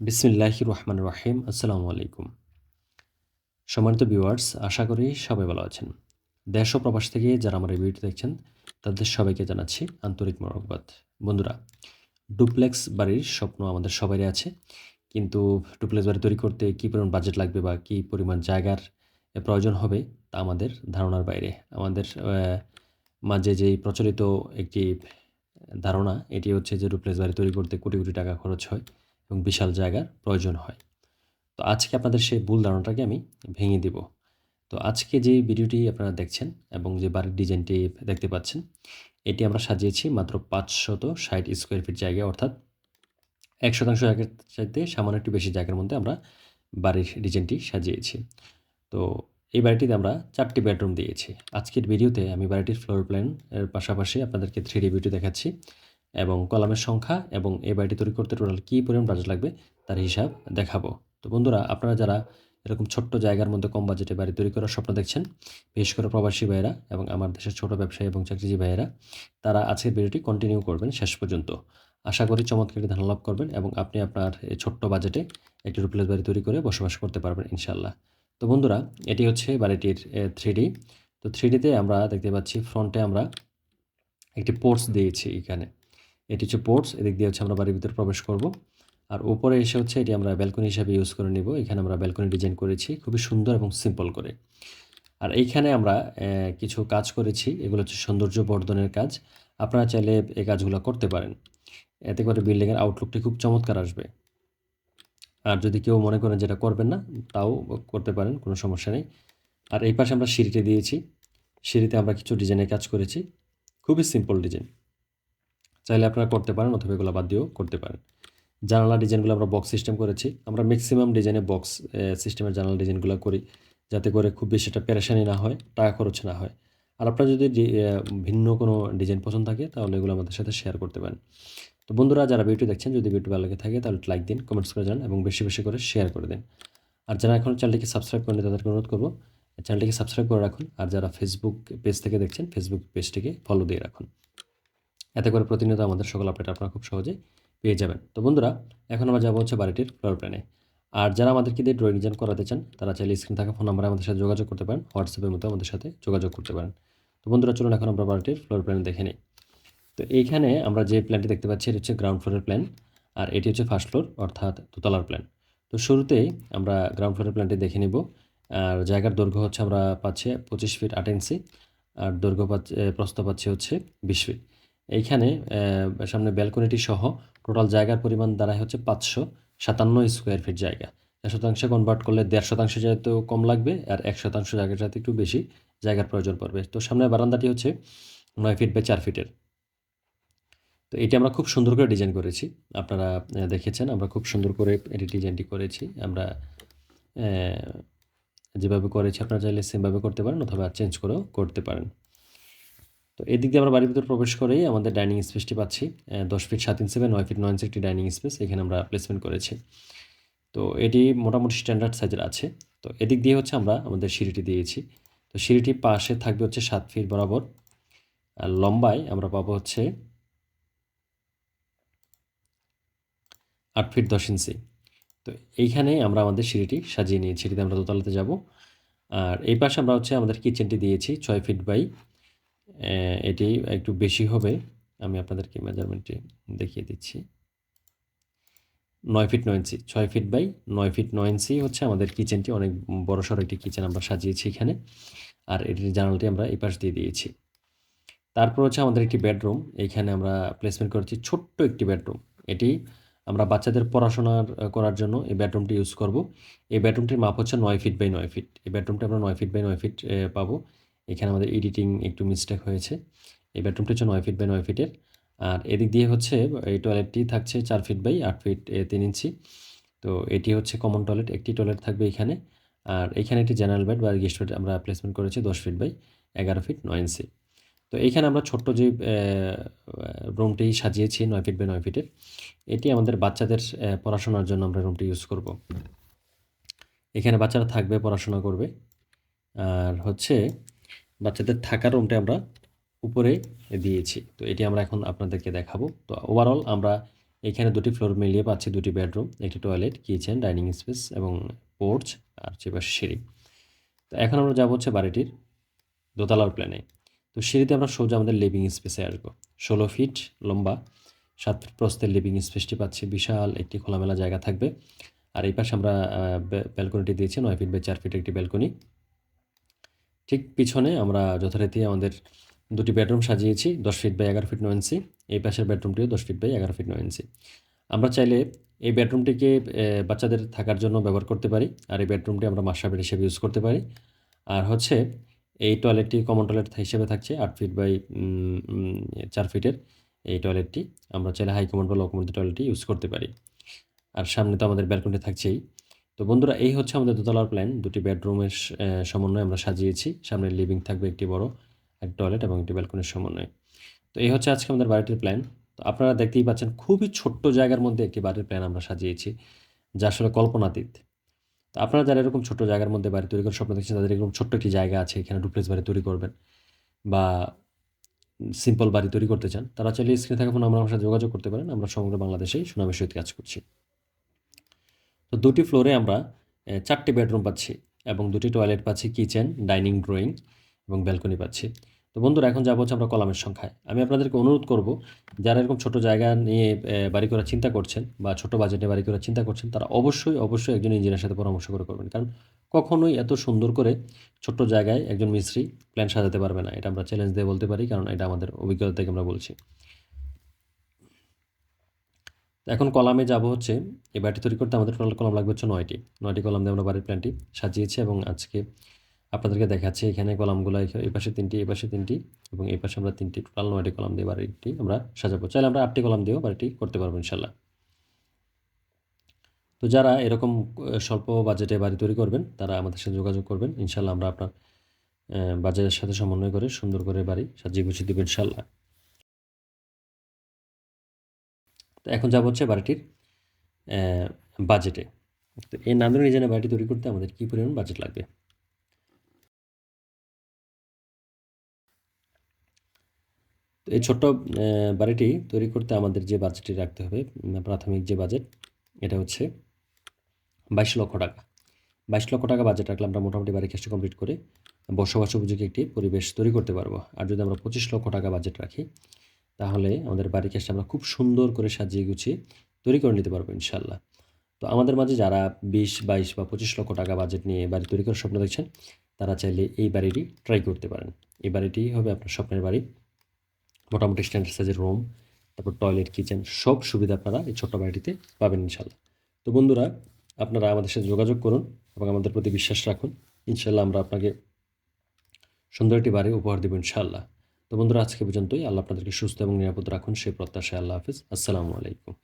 বিসমিল্লাহ রহমান রাহিম আসসালামু আলাইকুম। সম্মানিত ভিউয়ার্স, আশা করি সবাই ভালো আছেন। দেশ ও প্রবাস থেকে যারা আমার এই ভিডিওটি দেখছেন, তাদের সবাইকে জানাচ্ছি আন্তরিক মোরকবাদ বন্ধুরা, ডুপ্লেক্স বাড়ির স্বপ্ন আমাদের সবারই আছে, কিন্তু ডুপ্লেক্স বাড়ি তৈরি করতে কী পরিমাণ বাজেট লাগবে বা কী পরিমাণ জায়গার প্রয়োজন হবে, তা আমাদের ধারণার বাইরে। আমাদের মাঝে যেই প্রচলিত একটি ধারণা, এটি হচ্ছে যে ডুপ্লেক্স বাড়ি তৈরি করতে কোটি কোটি টাকা খরচ হয়। এবং বিশাল জায়গার প্রয়োজন হয়। তো আজকে আপনাদের সেই ভুল ধারণাটাকে আমি ভেঙে দিব। তো আজকে যে ভিডিওটি আপনারা দেখছেন এবং যে বাড়ির ডিজাইনটি দেখতে পাচ্ছেন, এটি আমরা সাজিয়েছি মাত্র পাঁচশত ষাট স্কোয়ার ফিট জায়গা অর্থাৎ এক শতাংশ জায়গার চাইতে সামান্য একটু বেশি জায়গার মধ্যে আমরা বাড়ির ডিজাইনটি সাজিয়েছি। তো এই বাড়িটিতে আমরা চারটি বেডরুম দিয়েছি। আজকের ভিডিওতে আমি বাড়িটির ফ্লোর প্ল্যান এর পাশাপাশি আপনাদেরকে থ্রি ডি ভিডিও দেখাচ্ছি। এবং কলামের সংখ্যা এবং এই বাড়িটি তৈরি করতে টোটাল কী পরিমাণ বাজেট লাগবে তার হিসাব দেখাবো। তো বন্ধুরা, আপনারা যারা এরকম ছোট্ট জায়গার মধ্যে কম বাজেটে বাড়ি তৈরি করার স্বপ্ন দেখছেন, বিশেষ করে প্রবাসী ভাইয়েরা এবং আমার দেশের ছোট ব্যবসায়ী এবং চাকরিজীবী ভাইয়েরা, তারা আজকের ভিডিওটি কন্টিনিউ করবেন শেষ পর্যন্ত। আশা করি চমৎকার একটি ধারণা লাভ করবেন এবং আপনি আপনার এই ছোট্ট বাজেটে একটি রুপ্লেস বাড়ি তৈরি করে বসবাস করতে পারবেন ইনশাল্লাহ তো বন্ধুরা, এটি হচ্ছে বাড়িটির থ্রি তো থ্রি আমরা দেখতে পাচ্ছি ফ্রন্টে আমরা একটি পোর্টস দিয়েছি এখানে। এটি হচ্ছে পোর্টস এদিক দিয়ে হচ্ছে আমরা বাড়ির ভিতরে প্রবেশ করব। আর উপরে এসে হচ্ছে এটি আমরা ব্যালকনি হিসাবে ইউজ করে নিব। এখানে আমরা ব্যালকনি ডিজাইন করেছি, খুবই সুন্দর এবং সিম্পল করে। আর এইখানে আমরা কিছু কাজ করেছি। এগুলো হচ্ছে সৌন্দর্য বর্ধনের কাজ। আপনারা চাইলে এই কাজগুলো করতে পারেন। এতে করে বিল্ডিংয়ের আউটলুকটি খুব চমৎকার আসবে। আর যদি কেউ মনে করেন যেটা করবেন না, তাও করতে পারেন, কোনো সমস্যা নেই। আর এই পাশে আমরা সিঁড়িতে দিয়েছি। সিঁড়িতে আমরা কিছু ডিজাইনের কাজ করেছি। খুবই সিম্পল ডিজাইন চাইলে আপনারা করতে পারেন, অথবা এগুলো বাদ দিয়েও করতে পারেন। জানালা ডিজাইনগুলো আমরা বক্স সিস্টেম করেছি। আমরা ম্যাক্সিমাম ডিজাইনে বক্স সিস্টেমের জানালা ডিজাইনগুলো করি, যাতে করে খুব বেশি একটা পেরেশানি না হয়, টাকা খরচ না হয়। আর আপনার যদি ভিন্ন কোনো ডিজাইন পছন্দ থাকে, তাহলে এগুলো আমাদের সাথে শেয়ার করতে পারেন। তো বন্ধুরা, যারা ভিডিও দেখছেন, যদি ভিডিও ভালো লাগে থাকে, তাহলে লাইক দিন কমেন্টস করে জানান, এবং বেশি বেশি করে শেয়ার করে দিন। আর যারা এখন চ্যানেলটিকে সাবস্ক্রাইব করেন তাদেরকে অনুরোধ করব, চ্যানেলটিকে সাবস্ক্রাইব করে রাখুন। আর যারা ফেসবুক পেজ থেকে দেখছেন ফেসবুক পেজটিকে ফলো দিয়ে রাখুন। এতে করে প্রতিনিয়ত আমাদের সকল আপডেট আপনারা খুব সহজে পেয়ে যাবেন। তো বন্ধুরা, এখন আমরা যাব হচ্ছে বাড়িটির ফ্লোর প্ল্যানে আর যারা আমাদেরকে দিয়ে ড্রয়িং ডিজাইন করাতে চান, তারা চাইলে স্ক্রিন থাকা ফোন নাম্বারে আমাদের সাথে যোগাযোগ করতে পারেন হোয়াটসঅ্যাপের মতো আমাদের সাথে যোগাযোগ করতে পারেন। তো বন্ধুরা, চলুন এখন আমরা বাড়িটির ফ্লোর প্ল্যান দেখে নিই। তো এইখানে আমরা যে প্ল্যানটি দেখতে পাচ্ছি, এটা হচ্ছে গ্রাউন্ড ফ্লোরের প্ল্যান আর এটি হচ্ছে ফার্স্ট ফ্লোর অর্থাৎ দোতলার প্ল্যান তো শুরুতেই আমরা গ্রাউন্ড ফ্লোরের প্ল্যানটি দেখে নিব। আর জায়গার দৈর্ঘ্য হচ্ছে আমরা পাচ্ছি পঁচিশ ফিট আট ইঞ্চি আর দৈর্ঘ্য পাচ্ছে প্রস্থ পাচ্ছি হচ্ছে বিশ ফিট এইখানে সামনে ব্যালকনিটি সহ টোটাল জায়গার পরিমাণ দাঁড়ায় হচ্ছে পাঁচশো সাতান্ন স্কোয়ার ফিট জায়গা। এক শতাংশে কনভার্ট করলে দেড় শতাংশ যেহেতু কম লাগবে আর এক শতাংশ জায়গাটাতে একটু বেশি জায়গার প্রয়োজন পড়বে। তো সামনে বারান্দাটি হচ্ছে নয় ফিট বাই চার ফিটের। তো এটি আমরা খুব সুন্দর করে ডিজাইন করেছি। আপনারা দেখেছেন, আমরা খুব সুন্দর করে এটি ডিজাইনটি করেছি। আমরা যেভাবে করেছি আপনারা চাইলে সেমভাবে করতে পারেন অথবা চেঞ্জ করেও করতে পারেন। তো এদিক দিয়ে আমরা বাড়ির ভিতরে প্রবেশ করেই আমাদের ডাইনিং স্পেসটি পাচ্ছি। দশ ফিট সাত ইঞ্চি বা নয় ফিট নয় ইঞ্চি একটি ডাইনিং স্পেস এখানে আমরা প্লেসমেন্ট করেছি। তো এটি মোটামুটি স্ট্যান্ডার্ড সাইজের আছে। তো এদিক দিয়ে হচ্ছে আমরা আমাদের সিঁড়িটি দিয়েছি। তো সিঁড়িটি পাশে থাকবে হচ্ছে সাত ফিট বরাবর। আর লম্বায় আমরা পাবো হচ্ছে আট ফিট দশ ইঞ্চি তো এইখানে আমরা আমাদের সিঁড়িটি সাজিয়ে নিয়েছি। সিঁড়িতে আমরা দোতলাতে যাব। আর এই পাশে আমরা হচ্ছে আমাদের কিচেনটি দিয়েছি, ছয় ফিট বাই এটি একটু বেশি হবে। আমি আপনাদেরকে মেজারমেন্টটি দেখিয়ে দিচ্ছি। নয় ফিট নয় ইঞ্চি ছয় ফিট বাই নয় ফিট নয় ইঞ্চি হচ্ছে আমাদের কিচেনটি অনেক বড় সড়ো একটি কিচেন আমরা সাজিয়েছি এখানে। আর এটির জানালটি আমরা এই পাশ দিয়ে দিয়েছি। তারপর হচ্ছে আমাদের একটি বেডরুম এইখানে আমরা প্লেসমেন্ট করেছি ছোট্ট একটি বেডরুম এটি আমরা বাচ্চাদের পড়াশোনার করার জন্য এই বেডরুমটি ইউজ করব। এই বেডরুমটির মাপ হচ্ছে নয় ফিট বাই নয় ফিট এই বেডরুমটি আমরা নয় ফিট বাই নয় ফিট পাবো। এখানে আমাদের এডিটিং একটু মিস্টেক হয়েছে। এই বেডরুমটি হচ্ছে নয় ফিট বাই নয় ফিটের আর এদিক দিয়ে হচ্ছে, এই টয়লেটটি থাকছে চার ফিট বাই আট ফিট তিন ইঞ্চি। তো এটি হচ্ছে কমন টয়লেট একটি টয়লেট থাকবে এখানে। আর এখানে একটি জেনারেল বেড বা গেস্ট বেড আমরা প্লেসমেন্ট করেছি দশ ফিট বাই এগারো ফিট নয় ইঞ্চি তো এইখানে আমরা ছোট্ট যে রুমটি সাজিয়েছি নয় ফিট বাই নয় ফিটের এটি আমাদের বাচ্চাদের পড়াশোনার জন্য আমরা রুমটি ইউজ করব। এখানে বাচ্চারা থাকবে, পড়াশোনা করবে। আর হচ্ছে বাচ্চাদের থাকার রুমটা আমরা উপরে দিয়েছি। তো এটি আমরা এখন আপনাদেরকে দেখাবো। তো ওভারঅল আমরা এখানে দুটি ফ্লোর মিলিয়ে পাচ্ছি দুটি বেডরুম একটি টয়লেট কিচেন ডাইনিং স্পেস এবং পোর্চ আর পাশে সিঁড়ি। তো এখন আমরা যাব হচ্ছে বাড়িটির দোতলার প্ল্যানে তো সিঁড়িতে আমরা সোজা আমাদের লিভিং স্পেসে আসব। ষোলো ফিট লম্বা, সাত প্রস্তের লিভিং স্পেসটি পাচ্ছি। বিশাল একটি খোলামেলা জায়গা থাকবে। আর এই পাশে আমরা ব্যালকনিটি দিয়েছি, নয় ফিট বাই চার ফিট একটি ব্যালকনি ঠিক পিছনে আমরা যথারীতি আমাদের দুটি বেডরুম সাজিয়েছি, দশ ফিট বাই এগারো ফিট নয় ইঞ্চি এই পাশের বেডরুমটিও দশ ফিট বাই এগারো ফিট নয় ইঞ্চি আমরা চাইলে এই বেডরুমটিকে বাচ্চাদের থাকার জন্য ব্যবহার করতে পারি, আর এই বেডরুমটি আমরা মাস্টার বেড হিসেবে ইউজ করতে পারি। আর হচ্ছে এই টয়লেটটি কমন টয়লেট হিসেবে থাকছে, আট ফিট বাই চার ফিটের এই টয়লেটটি আমরা চাইলে হাই কমন বা লো কমন টয়লেটটি ইউজ করতে পারি। আর সামনে তো আমাদের ব্যালকনি থাকছেই। তো বন্ধুরা, এই হচ্ছে আমাদের দোতলার প্ল্যান দুটি বেডরুমের সমন্বয়ে আমরা সাজিয়েছি। সামনে লিভিং থাকবে একটি বড়, এক টয়লেট এবং একটি ব্যালকনির সমন্বয়ে। তো এই হচ্ছে আজকে আমাদের বাড়িটির প্ল্যান তো আপনারা দেখতেই পাচ্ছেন, খুবই ছোট্ট জায়গার মধ্যে একটি বাড়ির প্ল্যান আমরা সাজিয়েছি, যা আসলে কল্পনাতীত। তো আপনারা যারা এরকম ছোট্ট জায়গার মধ্যে বাড়ি তৈরি করার স্বপ্ন দেখছেন, তাদের এরকম ছোট্ট একটি জায়গা আছে, এখানে ডুপ্লেক্স বাড়ি তৈরি করবেন বা সিম্পল বাড়ি তৈরি করতে চান, তারা চাইলে স্ক্রিনে থাকা ফোন আমরা আমার সাথে যোগাযোগ করতে পারেন। আমরা সমগ্র বাংলাদেশেই সুনামের সহিত কাজ করছি। তো দুটি ফ্লোরে আমরা চারটি বেডরুম পাচ্ছি এবং দুটি টয়লেট পাচ্ছি, কিচেন, ডাইনিং, ড্রয়িং এবং ব্যালকনি পাচ্ছি। তো বন্ধুরা, এখন যাব হচ্ছে আমরা কলামের সংখ্যায়। আমি আপনাদেরকে অনুরোধ করব, যারা এরকম ছোট জায়গা নিয়ে বাড়ি করার চিন্তা করছেন বা ছোট বাজেটে বাড়ি করার চিন্তা করছেন, তারা অবশ্যই অবশ্যই একজন ইঞ্জিনিয়ারের সাথে পরামর্শ করে করবেন। কারণ কখনোই এত সুন্দর করে ছোট্ট জায়গায় একজন মিস্ত্রি প্ল্যান সাজাতে পারবে না। এটা আমরা চ্যালেঞ্জ দিয়ে বলতে পারি, কারণ এটা আমাদের অভিজ্ঞতা থেকে আমরা বলছি। এখন কলামে যাব হচ্ছে, এই বাড়িটি তৈরি করতে আমাদের টোটাল কলাম লাগবে হচ্ছে নয়টি। নয়টি কলাম দিয়ে আমরা বাড়ির প্ল্যানটি সাজিয়েছি এবং আজকে আপনাদেরকে দেখাচ্ছি এখানে কলামগুলো, এই পাশে তিনটি, এই পাশে তিনটি এবং এই পাশে আমরা তিনটি। টোটাল নয়টি কলাম দিয়ে বাড়িটি আমরা সাজাবো। চাইলে আমরা আটটি কলাম দিয়েও বাড়িটি করতে পারব ইনশাল্লাহ তো যারা এরকম স্বল্প বাজেটে বাড়ি তৈরি করবেন, তারা আমাদের সাথে যোগাযোগ করবেন। ইনশাল্লাহ আমরা আপনার বাজেটের সাথে সমন্বয় করে সুন্দর করে বাড়ি সাজিয়ে গুছিয়ে দেবো ইনশাল্লাহ তো এখন যাব হচ্ছে বাড়িটির বাজেটে তো এই নান্দনী ডিজাইনের বাড়িটি তৈরি করতে আমাদের কী পরিমাণ বাজেট লাগবে? তো এই ছোট্ট বাড়িটি তৈরি করতে আমাদের যে বাজেটটি রাখতে হবে প্রাথমিক যে বাজেট এটা হচ্ছে বাইশ লক্ষ টাকা। বাইশ লক্ষ টাকা বাজেট রাখলে আমরা মোটামুটি বাড়ি কাজটা কমপ্লিট করে বসবাস উপযোগী একটি পরিবেশ তৈরি করতে পারব। আর যদি আমরা পঁচিশ লক্ষ টাকা বাজেট রাখি তাহলে আমাদের বাড়ি কাজটা আমরা খুব সুন্দর করে সাজিয়ে গুছিয়ে তৈরি করে নিতে পারব ইনশাল্লাহ। তো আমাদের মাঝে যারা বিশ, বাইশ বা পঁচিশ লক্ষ টাকা বাজেট নিয়ে বাড়ি তৈরি করার স্বপ্ন দেখছেন, তারা চাইলে এই বাড়িটি ট্রাই করতে পারেন। এই বাড়িটি হবে আপনার স্বপ্নের বাড়ি। মোটামুটি স্ট্যান্ডার্ড সাইজের রুম তারপর টয়লেট কিচেন সব সুবিধা আপনারা এই ছোট্ট বাড়িটিতে পাবেন ইনশাল্লাহ। তো বন্ধুরা, আপনারা আমাদের সাথে যোগাযোগ করুন এবং আমাদের প্রতি বিশ্বাস রাখুন। ইনশাল্লাহ আমরা আপনাকে সুন্দর একটি বাড়ি উপহার দেবো ইনশাল্লাহ। তো বন্ধুরা, আজকে পর্যন্তই। আল্লাহ আপনাদেরকে সুস্থ এবং নিরাপদ রাখুন। সেই প্রত্যাশায় আল্লাহ হাফিজ। আসসালামু আলাইকুম।